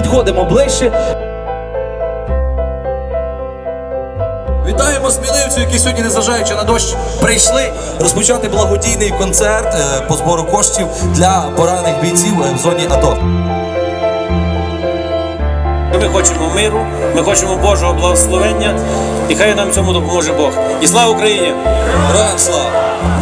підходимо ближче. Вітаємо сміливців, які сьогодні, незважаючи на дощ, прийшли розпочати благодійний концерт е, по збору коштів для поранених бійців е, в зоні АТО. Ми хочемо миру, ми хочемо Божого благословення, і хай нам цьому допоможе Бог. І слава Україні! Героям слава!